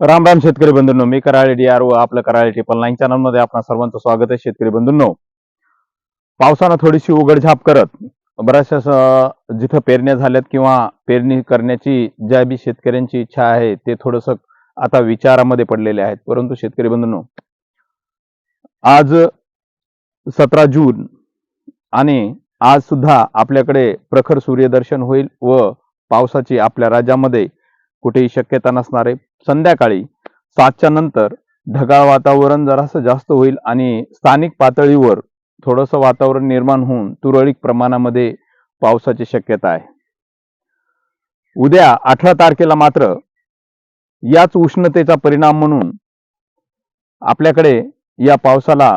राम राम शेतकरी बंधूंनो मी Karale D R व आपलं कराळे ट्रिपल नाईन चॅनलमध्ये मध्ये आपणा सर्वांचं स्वागत आहे शेतकरी बंधूंनो. पावसानं थोडीशी उघडझाप करत बऱ्याचशा जिथं पेरण्या झाल्यात किंवा पेरणी करण्याची ज्या बी शेतकऱ्यांची इच्छा आहे ते थोडस आता विचारामध्ये पडलेले आहेत. परंतु शेतकरी बंधूंनो आज सतरा जून आणि आज सुद्धा आपल्याकडे प्रखर सूर्यदर्शन होईल व पावसाची आपल्या राज्यामध्ये कुठेही शक्यता नसणार आहे संध्याकाळी सातच्या नंतर ढगाळ वातावरण जरासं जास्त होईल आणि स्थानिक पातळीवर थोडंसं वातावरण निर्माण होऊन तुरळक प्रमाणामध्ये पावसाची शक्यता आहे. उद्या अठरा तारखेला मात्र याच उष्णतेचा परिणाम म्हणून आपल्याकडे या पावसाला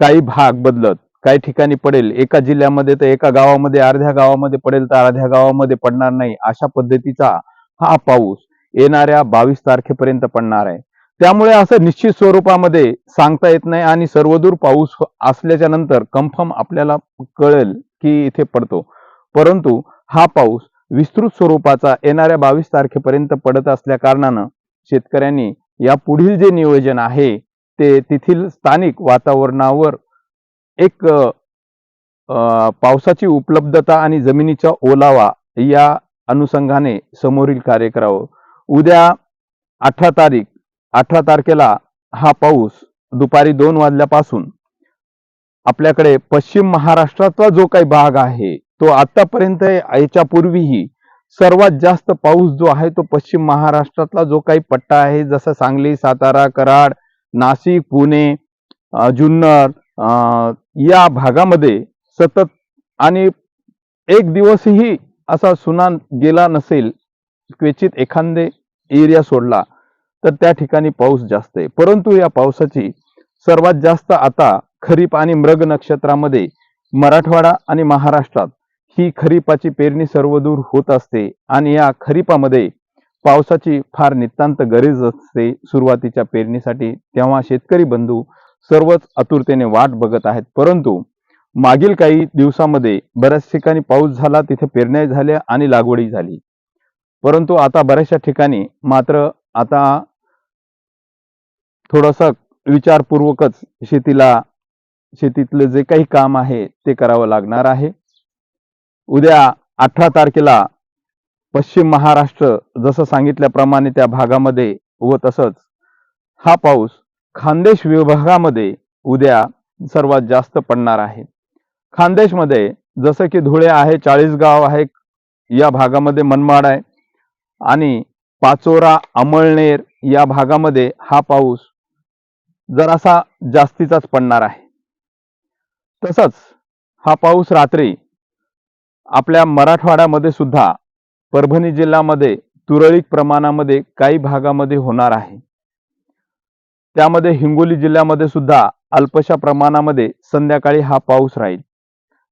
काही भाग बदलत काही ठिकाणी पडेल. एका जिल्ह्यामध्ये तर एका गावामध्ये अर्ध्या गावामध्ये पडेल तर अर्ध्या गावामध्ये पडणार नाही अशा पद्धतीचा हा पाऊस येणाऱ्या बावीस तारखेपर्यंत पडणार आहे. त्यामुळे असं निश्चित स्वरूपामध्ये सांगता येत नाही आणि सर्वदूर पाऊस असल्याच्या नंतर कन्फर्म आपल्याला कळेल की इथे पडतो. परंतु हा पाऊस विस्तृत स्वरूपाचा येणाऱ्या बावीस तारखेपर्यंत पडत असल्या कारणानं शेतकऱ्यांनी या पुढील जे नियोजन आहे ते तेथील स्थानिक वातावरणावर एक पावसाची उपलब्धता आणि जमिनीचा ओलावा या अनुषंगाने समोरील कार्य करावं. उद्या अठरा तारीख अठरा तारखेला हा पाऊस दुपारी दोन वाजल्यापासून आपल्याकडे पश्चिम महाराष्ट्राचा जो काही भाग आहे तो आतापर्यंत याच्या पूर्वीही सर्वात जास्त पाऊस जो आहे तो पश्चिम महाराष्ट्रातला जो काही पट्टा आहे जसं सांगली सातारा कराड नाशिक पुणे जुन्नर या भागामध्ये सतत आणि एक दिवसही असा सुना गेला नसेल क्वचित एखादे एरिया सोडला तर त्या ठिकाणी पाऊस जास्त आहे. परंतु या पावसाची सर्वात जास्त आता खरीप आणि मृग नक्षत्रामध्ये मराठवाडा आणि महाराष्ट्रात ही खरीपाची पेरणी सर्वदूर होत असते आणि या खरीपामध्ये पावसाची फार नितांत गरज असते सुरुवातीच्या पेरणीसाठी तेव्हा शेतकरी बंधू सर्वच आतुरतेने वाट बघत आहेत. परंतु मागील काही दिवसामध्ये बऱ्याच ठिकाणी पाऊस झाला तिथे पेरण्या झाल्या आणि लागवडी झाली. परंतु आता बऱ्याचशा ठिकाणी मात्र आता थोडस विचारपूर्वकच शेतीला शेतीतलं जे काही काम आहे ते करावं लागणार आहे. उद्या अठरा तारखेला पश्चिम महाराष्ट्र जसं सांगितल्याप्रमाणे त्या भागामध्ये व तसंच हा पाऊस खानदेश विभागामध्ये उद्या सर्वात जास्त पडणार आहे. खानदेशमध्ये जसं की धुळे आहे चाळीसगाव आहे या भागामध्ये मनमाड आहे. आणि पाचोरा अमळनेर या भागामध्ये हा पाऊस जरासा जास्तीचाच पडणार आहे. तसंच हा पाऊस रात्री आपल्या मराठवाड्यामध्ये सुद्धा परभणी जिल्ह्यामध्ये तुरळक प्रमाणामध्ये काही भागामध्ये होणार आहे. त्यामध्ये हिंगोली जिल्ह्यामध्ये सुद्धा अल्पशा प्रमाणामध्ये संध्याकाळी हा पाऊस राहील.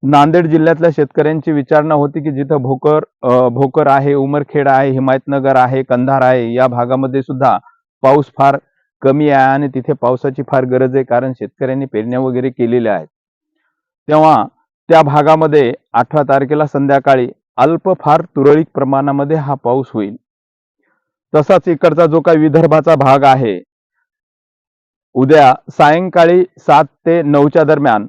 नांदेड जिल्ह्यातल्या शेतकऱ्यांची विचारणा होती की जिथं भोकर भोकर आहे उमरखेड आहे हिमायतनगर आहे कंधार आहे या भागामध्ये सुद्धा पाऊस फार कमी आहे आणि तिथे पावसाची फार गरज आहे कारण शेतकऱ्यांनी पेरण्या वगैरे केलेल्या आहेत. तेव्हा त्या भागामध्ये अठरा तारखेला संध्याकाळी अल्प फार तुरळक प्रमाणामध्ये हा पाऊस होईल. तसाच इकडचा जो काही विदर्भाचा भाग आहे उद्या सायंकाळी सात ते नऊच्या दरम्यान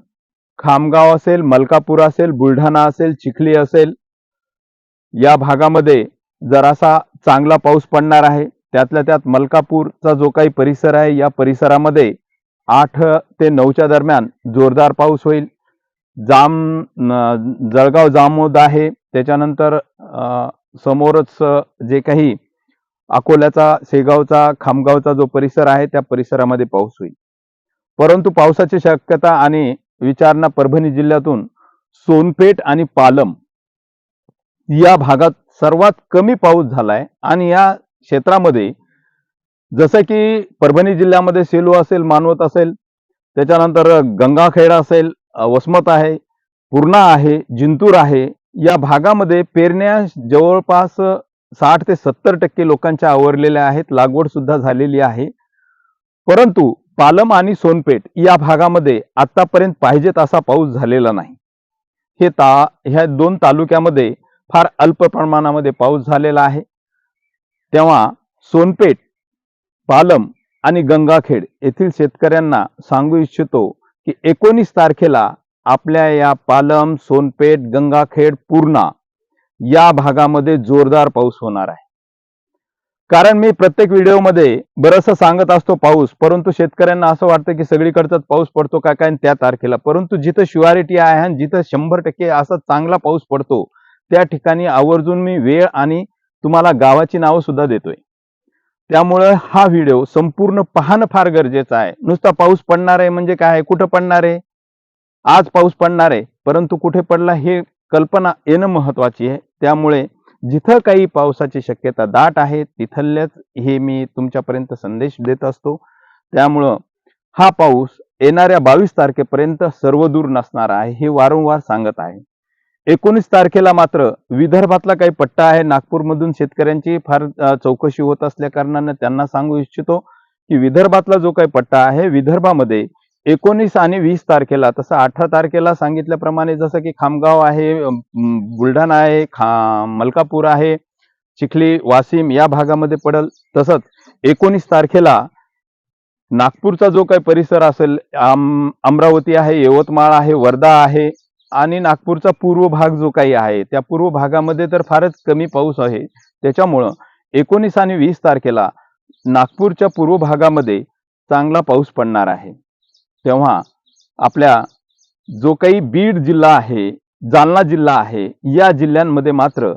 खामगाव असेल मलकापूर असेल बुलढाणा असेल चिखली असेल या भागामध्ये जरासा चांगला पाऊस पडणार आहे. त्यातल्या त्यात मलकापूरचा जो काही परिसर आहे या परिसरामध्ये आठ ते नऊच्या दरम्यान जोरदार पाऊस होईल. जाम जळगाव जामोद आहे. त्याच्यानंतर समोरच जे काही अकोल्याचा शेगावचा खामगावचा जो परिसर आहे त्या परिसरामध्ये पाऊस होईल. परंतु पावसाची शक्यता आणि विचारणा परभणी जिल्ह्यातून सोनपेठ आणि पालम या भागात सर्वात कमी पाऊस झालाय. आणि या क्षेत्रामध्ये जसं की परभणी जिल्ह्यामध्ये सेलू असेल मानवत असेल त्याच्यानंतर गंगाखेड असेल वसमत आहे पूर्णा आहे जिंतूर आहे. या भागामध्ये पेरण्या जवळपास साठ ते सत्तर टक्के लोकांच्या आवरलेल्या आहेत. लागवड सुद्धा झालेली आहे. परंतु पालम आणि सोनपेठ या भागामध्ये आतापर्यंत पाहिजे तसा पाऊस झालेला नाही. हे ता ह्या दोन तालुक्यामध्ये फार अल्प प्रमाणामध्ये पाऊस झालेला आहे. तेव्हा सोनपेठ पालम आणि गंगाखेड येथील शेतकऱ्यांना सांगू इच्छितो की एकोणीस तारखेला आपल्या या पालम सोनपेठ गंगाखेड पूर्णा या भागामध्ये जोरदार पाऊस होणार आहे. कारण मी प्रत्येक व्हिडिओमध्ये बरंचसं सांगत असतो पाऊस परंतु शेतकऱ्यांना असं वाटतं की सगळीकडचाच पाऊस पडतो का काय त्या तारखेला. परंतु जिथं शुआरिटी आहे आणि जिथं शंभर टक्के असा चांगला पाऊस पडतो त्या ठिकाणी आवर्जून मी वेळ आणि तुम्हाला गावाची नावं सुद्धा देतोय. त्यामुळं हा व्हिडिओ संपूर्ण पाहणं फार गरजेचं आहे. नुसता पाऊस पडणार आहे म्हणजे काय? आहे? कुठं पडणार आहे? आज पाऊस पडणार आहे परंतु कुठे पडला हे कल्पना येणं महत्वाची आहे. त्यामुळे जिथं काही पावसाची शक्यता दाट आहे तिथल्याच हे मी तुमच्यापर्यंत संदेश देत असतो. त्यामुळं हा पाऊस येणाऱ्या बावीस तारखेपर्यंत सर्वदूर नसणार आहे हे वारंवार सांगत आहे. एकोणीस तारखेला मात्र विदर्भातला काही पट्टा आहे. नागपूरमधून शेतकऱ्यांची फार चौकशी होत असल्या कारणानं त्यांना सांगू इच्छितो की विदर्भातला जो काही पट्टा आहे विदर्भामध्ये एकोणीस आणि वीस तारखेला तसं अठरा तारखेला सांगितल्याप्रमाणे जसं की खामगाव आहे बुलढाणा आहे खा मलकापूर आहे चिखली वाशिम या भागामध्ये पडल. तसंच एकोणीस तारखेला नागपूरचा जो काही परिसर असेल आम अमरावती आहे यवतमाळ आहे वर्धा आहे आणि नागपूरचा पूर्व भाग जो काही आहे त्या पूर्व भागामध्ये तर फारच कमी पाऊस आहे. त्याच्यामुळं एकोणीस आणि वीस तारखेला नागपूरच्या पूर्व भागामध्ये चांगला पाऊस पडणार आहे. तेव्हा आपल्या जो काही बीड जिल्हा आहे जालना जिल्हा आहे या जिल्ह्यांमध्ये मात्र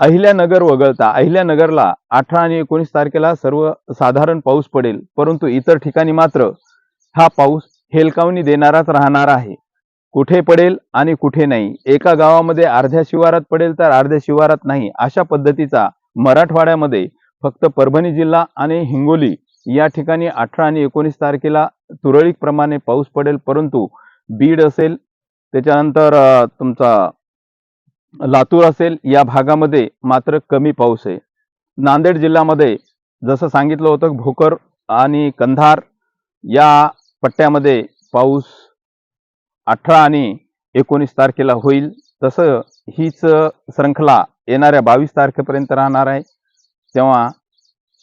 अहिल्यानगर वगळता अहिल्यानगरला अठरा आणि एकोणीस तारखेला सर्व साधारण पाऊस पडेल परंतु इतर ठिकाणी मात्र हा पाऊस हेलकावणी देणाराच राहणार आहे. कुठे पडेल आणि कुठे नाही एका गावामध्ये अर्ध्या शिवारात पडेल तर अर्ध्या शिवारात नाही अशा पद्धतीचा मराठवाड्यामध्ये फक्त परभणी जिल्हा आणि हिंगोली या ठिकाणी अठरा आणि एकोणीस तारखेला तुरळक प्रमाणे पाऊस पडेल परंतु बीड असेल त्याच्यानंतर तुमचा लातूर असेल या भागामध्ये मात्र कमी पाऊस आहे. नांदेड जिल्ह्यामध्ये जसं सांगितलं होतं भोकर आणि कंधार या पट्ट्यामध्ये पाऊस अठरा आणि एकोणीस तारखेला होईल. तसं हीच श्रंखला येणाऱ्या बावीस तारखेपर्यंत राहणार आहे. तेव्हा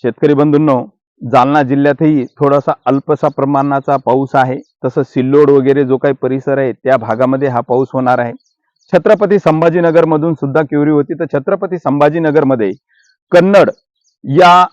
शेतकरी बंधूंनो जालना जिल्ह्यातही थोडासा अल्पसा प्रमाणाचा पाऊस आहे. तसं सिल्लोड वगैरे जो काही परिसर आहे त्या भागामध्ये हा पाऊस होणार आहे. छत्रपती संभाजीनगरमधून सुद्धा क्युरी होती. तर छत्रपती संभाजीनगरमध्ये कन्नड या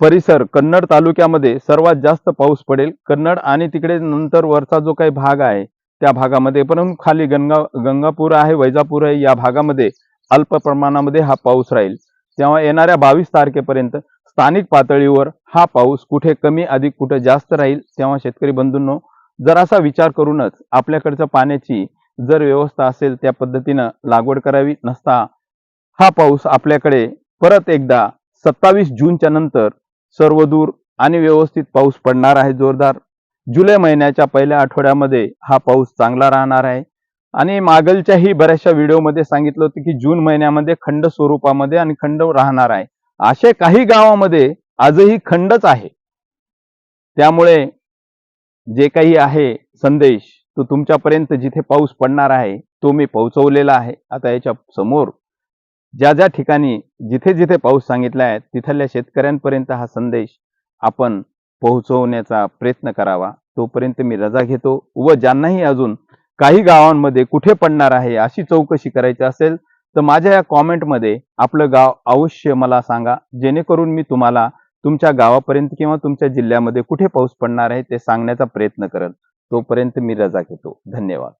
परिसर कन्नड तालुक्यामध्ये सर्वात जास्त पाऊस पडेल. कन्नड आणि तिकडे नंतर वरचा जो काही भाग आहे त्या भागामध्ये. पण खाली गंगा गंगापूर आहे वैजापूर आहे या भागामध्ये अल्प प्रमाणामध्ये हा पाऊस राहील. तेव्हा येणाऱ्या बावीस तारखेपर्यंत स्थानिक पातळीवर हा पाऊस कुठे कमी अधिक कुठे जास्त राहील तेव्हा शेतकरी बंधूंनो जरासा विचार करूनच आपल्याकडच्या पाण्याची जर व्यवस्था असेल त्या पद्धतीनं लागवड करावी. नसता हा पाऊस आपल्याकडे परत एकदा सत्तावीस जूनच्या नंतर सर्वदूर आणि व्यवस्थित पाऊस पडणार आहे जोरदार. जुलै महिन्याच्या पहिल्या आठवड्यामध्ये हा पाऊस चांगला राहणार आहे. आणि मागलच्याही बऱ्याचशा व्हिडिओमध्ये सांगितलं होतं की जून महिन्यामध्ये खंड स्वरूपामध्ये आणि खंड राहणार आहे. असे काही गावामध्ये आजही खंडच आहे. त्यामुळे जे काही आहे संदेश तो तुमच्यापर्यंत जिथे पाऊस पडणार आहे तो मी पोहोचवलेला आहे. आता याच्या समोर ज्या ज्या ठिकाणी जिथे जिथे पाऊस सांगितला आहे तिथल्या शेतकऱ्यांपर्यंत हा संदेश आपण पोहोचवण्याचा प्रयत्न करावा. तोपर्यंत मी रजा घेतो व ज्यांनाही अजून काही गावांमध्ये कुठे पडणार आहे अशी चौकशी करायची असेल तर माझ्या या कॉमेंटमध्ये आपलं गाव अवश्य मला सांगा. जेणेकरून मी तुम्हाला तुमच्या गावापर्यंत किंवा तुमच्या जिल्ह्यामध्ये कुठे पाऊस पडणार आहे ते सांगण्याचा प्रयत्न करेल. तोपर्यंत मी रजा घेतो. धन्यवाद.